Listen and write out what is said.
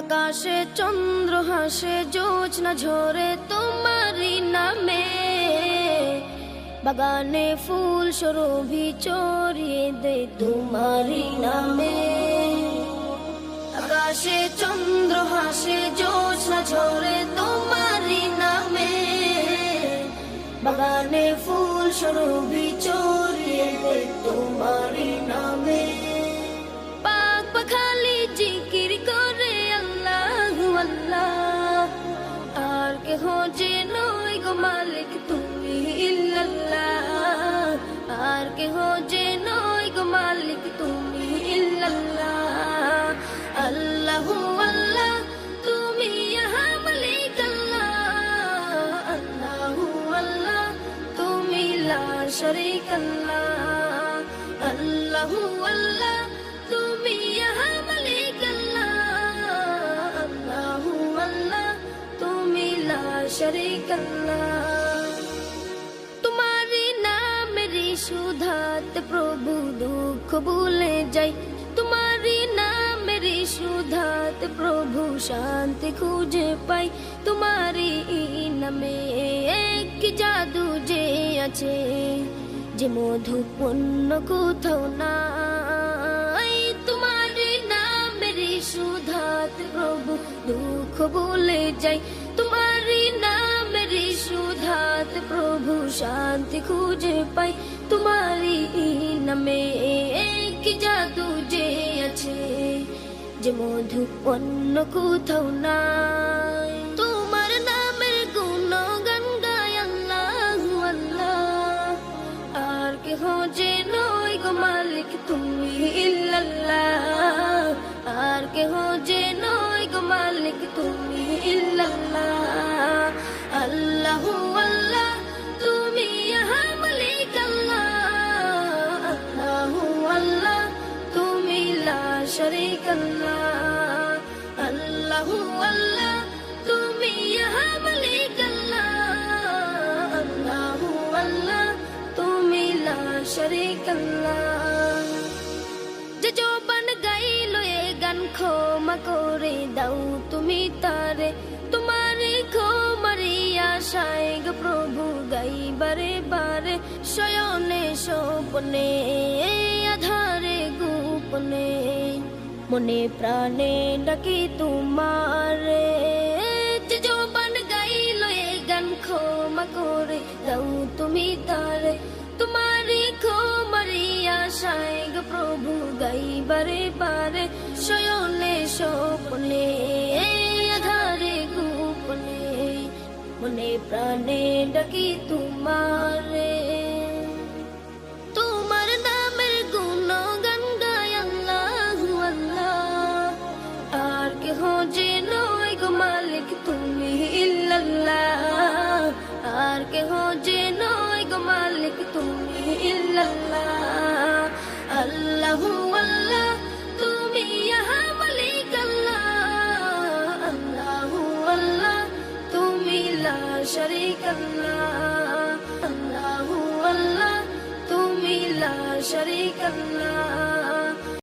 আকাশে চন্দ্র হাসে জোছনা ঝরে তোমারি নামে। বাগানে ফুল সরভি চড়িয়ে দে তোমারি নামে। আকাশে চন্দ্র হাসে জোছনা ঝরে তোমারি নামে। বাগানে ফুল সরভি চড়িয়ে দে তোমারি নামে। লা শরীক আল্লাহ আল্লাহ আল্লাহ তুমি ইহা মালিক আল্লাহ আল্লাহ আল্লাহ তুমি লা শরীক আল্লাহ তোমারি নামেরি সুধাত প্রভু দুঃখ ভুলে যাই তোমারি সুধাত, প্রভু শান্তি খুঁজে পাই। তোমারি নামে এক জাদু যে আছে, যে মধু পণ্য কোথাও নাই। তোমারি নামেরি সুধাত, প্রভু দুঃখ ভুলে যাই। তোমারি নামেরি সুধাত, প্রভু শান্তি খুঁজে পাই। তোমারি নামে এক জাদু যে আছে যে মধু অন্য কোথাও নাই। তোমার নামের গুণ গান গায় আল্লাহ আল্লাহ। আর কেহ যে নয় গো মালিক তুমি ইল্লাল্লাহ। আর কেহ যে নয় গো মালিক তুমি ইল্লাল্লাহ। আল্লাহ আল্লাহ আল্লাহ আল্লাহ তুমি মালিক আল্লাহ। আল্লাহ তুমি লা শরীক করে দাও তুমি তারে। তোমারে ক্ষমারি আশায় গো প্রভু গাই বারে। বারে স্বপনে, আধারে গোপনে। মনে প্রাণে ডাকি তোমারে। জবান গাইলো এ গান ক্ষমা করে, দাও তুমি তারে। তোমারি ক্ষমারি আশায় গো প্রভু গাই বারে বারে শয়নে, স্বপনে, আধারে গোপনে। মনে প্রাণে ডাকি তোমার কেহ যে নয় গো মালিক, তুমি ইল্লাল্লাহ। আল্লাহ আল্লাহ, তুমি ইহা মালিক আল্লাহ। আল্লাহ আল্লাহ, তুমি লা শরীক আল্লাহ। আল্লাহ আল্লাহ, তুমি লা শরীক আল্লাহ।